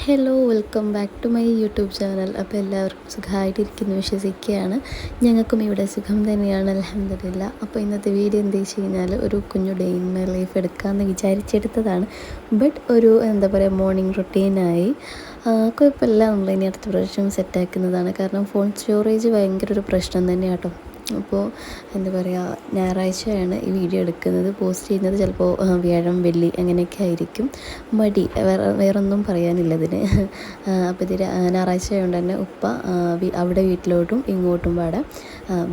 Hello welcome back to my YouTube channel അപ്പോൾ എല്ലാവർക്കും സുഖമായിട്ടിരിക്കുന്നു വിശ്വസിക്കുകയാണ്. ഞങ്ങൾക്കും ഇവിടെ സുഖം തന്നെയാണ് അലഹമില്ല അപ്പോൾ ഇന്നത്തെ വീഡിയോ എന്താ വെച്ച് കഴിഞ്ഞാൽ ഒരു കുഞ്ഞു ഡേ ഇൻ മൈ ലൈഫ് എടുക്കാമെന്ന് വിചാരിച്ചെടുത്തതാണ്. ബട്ട് ഒരു എന്താ പറയുക മോർണിംഗ് റൊട്ടീനായി കുഴപ്പമില്ല. നമ്മൾ ഇനി അടുത്ത പ്രാവശ്യം സെറ്റാക്കുന്നതാണ് കാരണം ഫോൺ സ്റ്റോറേജ് ഭയങ്കര ഒരു പ്രശ്നം തന്നെയാണ് കേട്ടോ അപ്പോൾ എന്താ പറയുക ഞായറാഴ്ചയാണ് ഈ വീഡിയോ എടുക്കുന്നത്. പോസ്റ്റ് ചെയ്യുന്നത് ചിലപ്പോൾ വ്യാഴം വെള്ളി അങ്ങനെയൊക്കെ ആയിരിക്കും. മടി. വേറെ വേറൊന്നും പറയാനില്ല ഇതിന് അപ്പോൾ ഇത് രാ- ഞായറാഴ്ച ആയതുകൊണ്ട് തന്നെ ഉപ്പ അവിടെ വീട്ടിലോട്ടും ഇങ്ങോട്ടും പാടെ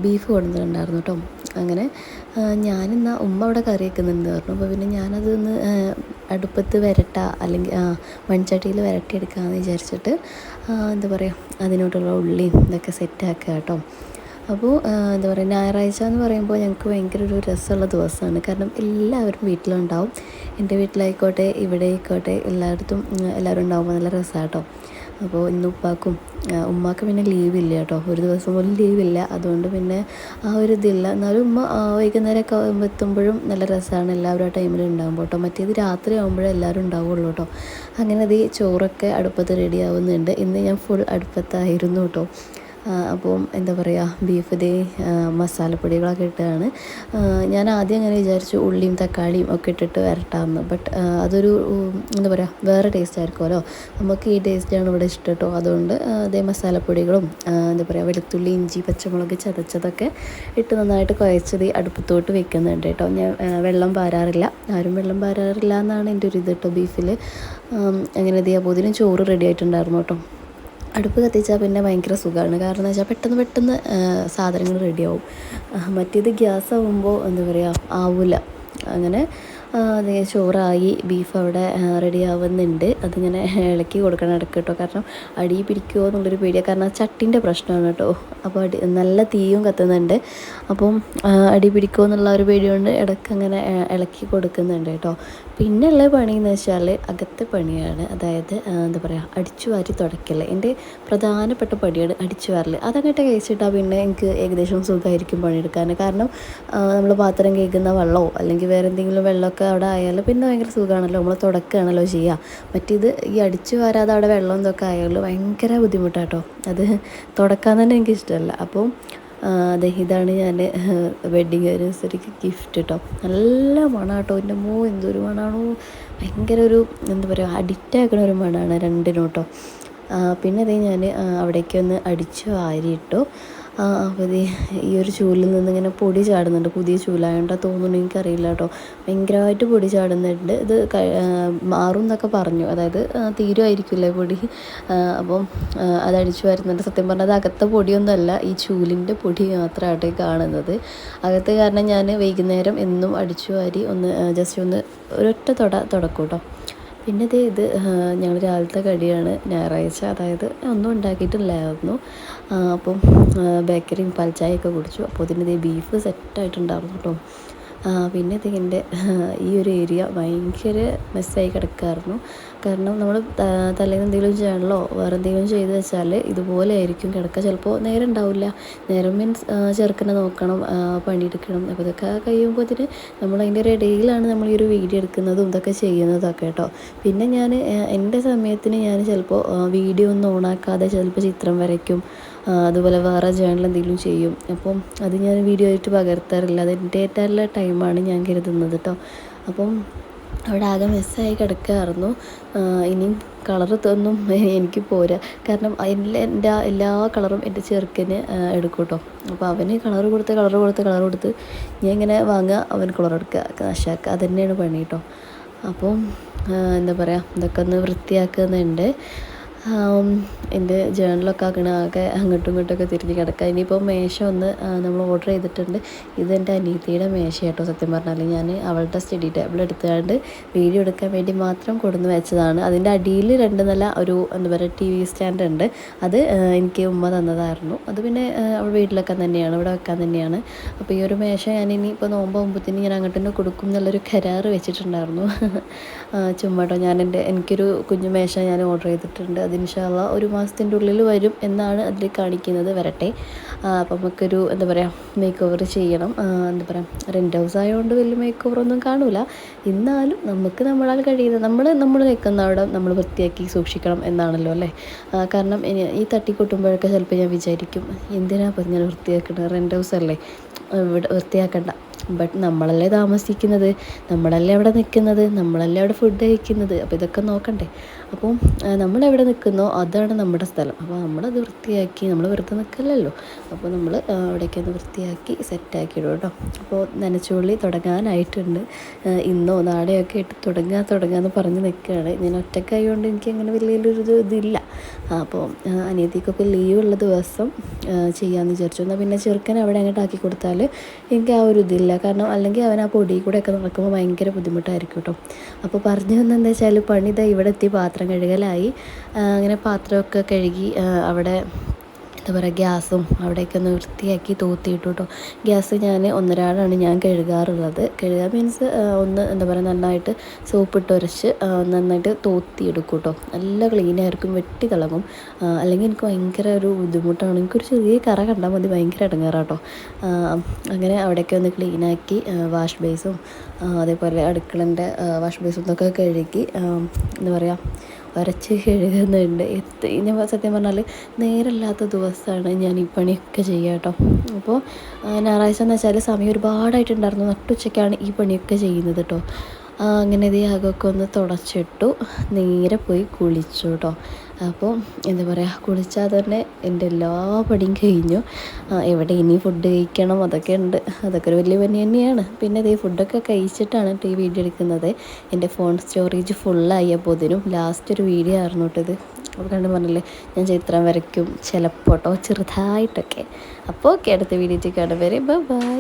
ബീഫ് കൊണ്ടുവന്നിട്ടുണ്ടായിരുന്നു കേട്ടോ. അങ്ങനെ ഞാനിന്ന് ഉമ്മ അവിടെ കറി വെക്കുന്നുണ്ട് പറഞ്ഞു. അപ്പോൾ പിന്നെ ഞാനതൊന്ന് അടുപ്പത്ത് വരട്ട അല്ലെങ്കിൽ മൺചട്ടിയിൽ വരട്ടിയെടുക്കാമെന്ന് വിചാരിച്ചിട്ട് എന്താ പറയുക അതിനോട്ടുള്ള ഉള്ളി ഇതൊക്കെ സെറ്റാക്കുക കേട്ടോ. അപ്പോൾ എന്താ പറയുക ഞായറാഴ്ച എന്ന് പറയുമ്പോൾ ഞങ്ങൾക്ക് ഭയങ്കര ഒരു രസമുള്ള ദിവസമാണ്. കാരണം എല്ലാവരും വീട്ടിലുണ്ടാവും. എന്റെ വീട്ടിലായിക്കോട്ടെ ഇവിടെ ആയിക്കോട്ടെ എല്ലായിടത്തും എല്ലാവരും ഉണ്ടാകുമ്പോൾ നല്ല രസമാണ് കേട്ടോ അപ്പോൾ ഇന്ന് ഉപ്പാക്കും ഉമ്മാക്ക് പിന്നെ ലീവ് ഇല്ല കേട്ടോ. ഒരു ദിവസം പോലും ലീവില്ല അതുകൊണ്ട് പിന്നെ ആ ഒരു ഇതില്ല. എന്നാലും ഉമ്മ വൈകുന്നേരമൊക്കെ എത്തുമ്പോഴും നല്ല രസമാണ്. എല്ലാവരും ആ ടൈമിൽ ഉണ്ടാകുമ്പോൾ കേട്ടോ. മറ്റേത് രാത്രി ആകുമ്പോഴേ എല്ലാവരും ഉണ്ടാവുള്ളൂ കേട്ടോ. അങ്ങനെ അത് ചോറൊക്കെ അടുപ്പത്ത് റെഡി ആവുന്നുണ്ട്. ഇന്ന് ഞാൻ ഫുൾ അടുപ്പത്തായിരുന്നു കേട്ടോ. അപ്പം എന്താ പറയുക ബീഫ് ദേ മസാലപ്പൊടികളൊക്കെ ഇട്ടാണ്. ഞാൻ ആദ്യം അങ്ങനെ വിചാരിച്ചു ഉള്ളിയും തക്കാളിയും ഒക്കെ ഇട്ടിട്ട് വരട്ടാമെന്ന് ബട്ട് അതൊരു എന്താ പറയുക വേറെ ടേസ്റ്റ് ആയിരിക്കുമല്ലോ നമുക്ക് ഈ ടേസ്റ്റാണ് ഇവിടെ ഇഷ്ടം കേട്ടോ അതുകൊണ്ട് അതേ മസാലപ്പൊടികളും എന്താ പറയുക വെളുത്തുള്ളി ഇഞ്ചി പച്ചമുളക് ചതച്ചതൊക്കെ ഇട്ട് നന്നായിട്ട് കുഴച്ചത് അടുപ്പത്തോട്ട് വെക്കുന്നുണ്ട് കേട്ടോ ഞാൻ വെള്ളം പാരാറില്ല. ആരും വെള്ളം പാരാറില്ല എന്നാണ് എന്റെ ഒരു ഇത് കേട്ടോ ബീഫിൽ അങ്ങനെ ഇതേ അപ്പോൾ ചോറ് റെഡി ആയിട്ടുണ്ടായിരുന്നു കേട്ടോ അടുപ്പ് കത്തിച്ചാൽ പിന്നെ ഭയങ്കര സുഖമാണ് കാരണം വെച്ചാൽ പെട്ടെന്ന് പെട്ടെന്ന് സാധനങ്ങൾ റെഡിയാവും മറ്റേത് ഗ്യാസ് ആവുമ്പോൾ എന്താ പറയുക ആവില്ല അങ്ങനെ അതേ ചോറായി ബീഫ് അവിടെ റെഡി ആവുന്നുണ്ട്. അതിങ്ങനെ ഇളക്കി കൊടുക്കണം ഇടയ്ക്ക് കേട്ടോ കാരണം അടി പിടിക്കുമോ എന്നുള്ളൊരു പേടിയാണ് കാരണം ചട്ടിന്റെ പ്രശ്നമാണ് കേട്ടോ. അപ്പോൾ അടി നല്ല തീയും കത്തുന്നുണ്ട്. അപ്പം അടി പിടിക്കുമോ എന്നുള്ള ഒരു പേടിയുണ്ട് ഇടയ്ക്ക് അങ്ങനെ ഇളക്കി കൊടുക്കുന്നുണ്ട് കേട്ടോ. പിന്നെ ഉള്ള പണി എന്ന് വെച്ചാൽ അകത്തെ പണിയാണ്. അതായത് എന്താ പറയുക അടിച്ചു വാരി തുടയ്ക്കൽ. എന്റെ പ്രധാനപ്പെട്ട പണിയാണ് അടിച്ചു വാരൽ. അതങ്ങോട്ട് കഴിച്ചിട്ടാൽ പിന്നെ എനിക്ക് ഏകദേശം സുഖമായിരിക്കും പണിയെടുക്കാൻ. കാരണം നമ്മൾ പാത്രം കേൾക്കുന്ന വെള്ളമോ അല്ലെങ്കിൽ വേറെ എന്തെങ്കിലും വെള്ളമൊക്കെ അവിടെ ആയാലും പിന്നെ ഭയങ്കര സുഖമാണല്ലോ നമ്മൾ തുടക്കുകയാണല്ലോ ചെയ്യുക മറ്റേത് ഈ അടിച്ചു വരാതെ അവിടെ വെള്ളം ഇതൊക്കെ ആയാലും ഭയങ്കര ബുദ്ധിമുട്ടാട്ടോ. അത് തുടക്കാൻ തന്നെ എനിക്ക് ഇഷ്ടമല്ല. അപ്പോൾ അതെ ഇതാണ് ഞാൻ വെഡിങ് ആനിവേഴ്സറിക്ക് ഗിഫ്റ്റ് കേട്ടോ നല്ല മണം കേട്ടോ എന്റെ മോ എന്തൊരു മണമാണോ ഭയങ്കര ഒരു എന്താ പറയുക അഡിക്റ്റ് ആക്കണ ഒരു മണമാണ് രണ്ടിനും കേട്ടോ ആ, പിന്നെ അതേ ഞാൻ അവിടേക്ക് ഒന്ന് അടിച്ചു വാരിയിട്ടു. അപ്പോൾ ഈ ഒരു ചൂലിൽ നിന്ന് ഇങ്ങനെ പൊടി ചാടുന്നുണ്ട്. പുതിയ ചൂലായോണ്ടാ തോന്നുന്നു എനിക്കറിയില്ല കേട്ടോ. ഭയങ്കരമായിട്ട് പൊടി ചാടുന്നുണ്ട്. ഇത് മാറും എന്നൊക്കെ പറഞ്ഞു. അതായത് തീരുമായിരിക്കില്ല പൊടി? അപ്പം അത് വരുന്നുണ്ട്. സത്യം പറഞ്ഞാൽ അത് അകത്തെ പൊടിയൊന്നുമല്ല ഈ ചൂലിന്റെ പൊടി മാത്രമായിട്ട് കാണുന്നത്. അകത്ത് കാരണം ഞാൻ വൈകുന്നേരം എന്നും അടിച്ചു വാരി ഒന്ന് ജസ്റ്റ് ഒന്ന് ഒരൊറ്റ തുട തുടക്കും കേട്ടോ പിന്നെ ദേ ഇത് ഞങ്ങൾ രാവിലത്തെ കടിയാണ് ഞായറാഴ്ച അതായത് ഒന്നും ഉണ്ടാക്കിയിട്ടില്ലായിരുന്നു. അപ്പം ബേക്കറിയും പാൽച്ചായയൊക്കെ കുടിച്ചു. അപ്പോൾ ഇതിന്റെ ബീഫ് സെറ്റായിട്ടുണ്ടായിരുന്നു കേട്ടോ. പിന്നെ ഇത് എന്റെ ഈ ഒരു ഏരിയ ഭയങ്കര മെസ്സായി കിടക്കായിരുന്നു. കാരണം നമ്മൾ തലേന്ന് എന്തെങ്കിലും ചെയ്യണമല്ലോ വേറെ എന്തെങ്കിലും ചെയ്ത് വെച്ചാൽ ഇതുപോലെ ആയിരിക്കും കിടക്കുക ചിലപ്പോൾ നേരം ഉണ്ടാവില്ല. നേരം മീൻസ് ചെറുക്കനെ നോക്കണം പണിയെടുക്കണം അപ്പോൾ ഇതൊക്കെ കഴിയുമ്പോഴത്തേന് നമ്മൾ അതിന്റെ ഒരു ഇടയിലാണ് നമ്മൾ ഈ ഒരു വീഡിയോ എടുക്കുന്നതും ഇതൊക്കെ ചെയ്യുന്നതൊക്കെ കേട്ടോ. പിന്നെ ഞാൻ എന്റെ സമയത്തിന് ഞാൻ ചിലപ്പോൾ വീഡിയോ ഒന്നും ഓണാക്കാതെ ചിലപ്പോൾ ചിത്രം വരയ്ക്കും. അതുപോലെ വേറെ ജേണൽ എന്തെങ്കിലും ചെയ്യും. അപ്പം അത് ഞാൻ വീഡിയോ ആയിട്ട് പകർത്താറില്ല. അത് എന്റെ ആയിട്ടുള്ള ടൈമാണ് ഞാൻ കരുതുന്നത് കേട്ടോ അപ്പം അവിടെ ആകെ മെസ്സായി കിടക്കുകയായിരുന്നു ഇനിയും കളർ തൊന്നും എനിക്ക് പോരാ. കാരണം എല്ലാ എന്റെ എല്ലാ കളറും എന്റെ ചെറുക്കന് എടുക്കും കേട്ടോ അപ്പോൾ അവന് കളർ കൊടുത്ത് കളർ കൊടുത്ത് കളർ കൊടുത്ത് ഞാൻ ഇങ്ങനെ വാങ്ങുക അവൻ കളർ എടുക്കുക നശാക്കുക. അത് തന്നെയാണ് പണി കേട്ടോ അപ്പം എന്താ പറയുക ഇതൊക്കെ ഒന്ന് വൃത്തിയാക്കുന്നുണ്ട്. എന്റെ ജേണലൊക്കെ ആക്കണ ആകെ അങ്ങോട്ടും ഇങ്ങോട്ടൊക്കെ തിരിഞ്ഞ് കിടക്കുക. ഇനിയിപ്പോൾ മേശ ഒന്ന് നമ്മൾ ഓർഡർ ചെയ്തിട്ടുണ്ട്. ഇതെന്റെ അനീതിയുടെ മേശ കേട്ടോ സത്യം പറഞ്ഞാൽ ഞാൻ അവളുടെ സ്റ്റഡി ടേബിൾ എടുത്തുകൊണ്ട് വീഡിയോ എടുക്കാൻ വേണ്ടി മാത്രം കൊടുന്ന് വെച്ചതാണ്. അതിന്റെ അടിയിൽ രണ്ട് നല്ല ഒരു എന്താ പറയുക ടി വി സ്റ്റാൻഡ് ഉണ്ട്. അത് എനിക്ക് ഉമ്മ തന്നതായിരുന്നു. അത് പിന്നെ അവൾ വീട്ടിലൊക്കെ തന്നെയാണ് ഇവിടെ വെക്കാൻ തന്നെയാണ്. അപ്പോൾ ഈ ഒരു മേശ ഞാൻ ഇനി ഇപ്പോൾ നോമ്പാകുമ്പോഴത്തേന് ഞാൻ അങ്ങോട്ട് തന്നെ കൊടുക്കും എന്നുള്ളൊരു കരാറ് വെച്ചിട്ടുണ്ടായിരുന്നു. ചുമ്മാട്ടോ ഞാൻ എന്റെ എനിക്കൊരു കുഞ്ഞു മേശ ഞാൻ ഓർഡർ ചെയ്തിട്ടുണ്ട്. അത് ഇൻഷാല്ല ഒരു മാസത്തിന്റെ ഉള്ളിൽ വരും എന്നാണ് അതിൽ കാണിക്കുന്നത്. വരട്ടെ. അപ്പം നമുക്കൊരു എന്താ പറയുക മേക്ക് ഓവർ ചെയ്യണം എന്താ പറയുക റെന്റ് ഹൗസ് ആയതുകൊണ്ട് വലിയ മേക്ക് ഓവറൊന്നും കാണൂല. എന്നാലും നമുക്ക് നമ്മളാൽ കഴിയുന്നത് നമ്മൾ നമ്മൾ നിൽക്കുന്ന അവിടെ നമ്മൾ വൃത്തിയാക്കി സൂക്ഷിക്കണം എന്നാണല്ലോ അല്ലേ? കാരണം ഈ തട്ടിക്കൂട്ടുമ്പോഴൊക്കെ ചിലപ്പോൾ ഞാൻ വിചാരിക്കും എന്തിനാ പറഞ്ഞാൽ വൃത്തിയാക്കണം? റെന്റ് ഹൗസ് അല്ലേ? വൃത്തിയാക്കണ്ട. ബട്ട് നമ്മളല്ലേ താമസിക്കുന്നത്? നമ്മളല്ലേ അവിടെ നിൽക്കുന്നത്? നമ്മളല്ലേ അവിടെ ഫുഡ് കഴിക്കുന്നത്? അപ്പോൾ ഇതൊക്കെ നോക്കണ്ടേ. അപ്പോൾ നമ്മളെവിടെ നിൽക്കുന്നോ അതാണ് നമ്മുടെ സ്ഥലം. അപ്പോൾ നമ്മളത് വൃത്തിയാക്കി നമ്മൾ വെറുതെ നിൽക്കില്ലല്ലോ. അപ്പോൾ നമ്മൾ അവിടേക്കൊന്ന് വൃത്തിയാക്കി സെറ്റാക്കി ഇടും കേട്ടോ. അപ്പോൾ നനച്ചുള്ളി തുടങ്ങാനായിട്ടുണ്ട്. ഇന്നോ നാളെയൊക്കെ ഇട്ട് തുടങ്ങുക തുടങ്ങുക എന്ന് പറഞ്ഞ് നിൽക്കുകയാണ്. ഞാൻ ഒറ്റക്കായതുകൊണ്ട് എനിക്ക് അങ്ങനെ വലിയൊരു ഇതില്ല. അപ്പോൾ അനിയത്തിക്കൊക്കെ ലീവ് ഉള്ള ദിവസം ചെയ്യാമെന്ന് വിചാരിച്ചു. എന്നാൽ പിന്നെ ചെറുക്കൻ അവിടെ അങ്ങോട്ട് ആക്കി കൊടുത്താൽ എനിക്ക് ആ ഒരു ഇതില്ല. കാരണം അല്ലെങ്കിൽ അവൻ ആ പൊടി കൂടെ ഒക്കെ നടക്കുമ്പോൾ ഭയങ്കര ബുദ്ധിമുട്ടായിരിക്കും കേട്ടോ. അപ്പോൾ പറഞ്ഞു വന്നെന്താ വെച്ചാൽ പണി ഇവിടെ എത്തി പാത്രം കഴുകലായി. അങ്ങനെ പാത്രമൊക്കെ കഴുകി അവിടെ എന്താ പറയുക ഗ്യാസും അവിടെയൊക്കെ ഒന്ന് വൃത്തിയാക്കി തൂത്തിയിട്ടു കേട്ടോ ഗ്യാസ് ഞാൻ ഒന്നരാടാണ് ഞാൻ കഴുകാറുള്ളത്. കഴുകാൻ മീൻസ് ഒന്ന് എന്താ പറയുക നന്നായിട്ട് സോപ്പിട്ട് ഉരച്ച് നന്നായിട്ട് തൂത്തിയെടുക്കും കേട്ടോ നല്ല ക്ലീനായിരിക്കും വെട്ടി തിളങ്ങും. അല്ലെങ്കിൽ എനിക്ക് ഭയങ്കര ഒരു ബുദ്ധിമുട്ടാണ്. എനിക്കൊരു ചെറിയ കറ കണ്ടാൽ മതി ഭയങ്കര ഇടങ്ങാറാട്ടോ അങ്ങനെ അവിടെയൊക്കെ ഒന്ന് ക്ലീനാക്കി വാഷ് ബേസും അതേപോലെ അടുക്കളന്റെ വാഷ് ബേസും ഇതൊക്കെ കഴുകി എന്താ പറയുക വരച്ച് കഴുകുന്നുണ്ട് എത്ര ഞാൻ സത്യം പറഞ്ഞാൽ നേരമില്ലാത്ത ദിവസമാണ് ഞാൻ ഈ പണിയൊക്കെ ചെയ്യുക കേട്ടോ. അപ്പോൾ ഞായറാഴ്ച എന്ന് വെച്ചാൽ സമയം ഒരുപാടായിട്ടുണ്ടായിരുന്നു. നട്ടുച്ചയ്ക്കാണ് ഈ പണിയൊക്കെ ചെയ്യുന്നത് കേട്ടോ. അങ്ങനെ ഇത് അകമൊക്കെ ഒന്ന് തുടച്ചിട്ടു. നേരെ പോയി കുളിച്ചു കേട്ടോ അപ്പോൾ എന്താ പറയുക കുളിച്ചാൽ തന്നെ എന്റെ എല്ലാ പടിയും കഴിഞ്ഞു. എവിടെ ഇനി ഫുഡ് കഴിക്കണം അതൊക്കെ ഉണ്ട്. അതൊക്കെ ഒരു വലിയ പനി തന്നെയാണ്. പിന്നെ ഇതേ ഫുഡൊക്കെ കഴിച്ചിട്ടാണ് ഈ വീഡിയോ എടുക്കുന്നത്. എന്റെ ഫോൺ സ്റ്റോറേജ് ഫുള്ളായപ്പോൾ ഇതിനും ലാസ്റ്റ് ഒരു വീഡിയോ ആയിരുന്നു കേട്ടത് അപ്പോൾ കണ്ടു പറഞ്ഞില്ലേ ഞാൻ ചിത്രം വരയ്ക്കും ചിലപ്പോട്ടോ ചെറുതായിട്ടൊക്കെ. അപ്പോൾ ഓക്കെ അടുത്ത വീഡിയോ കാണും വരെ. ബൈ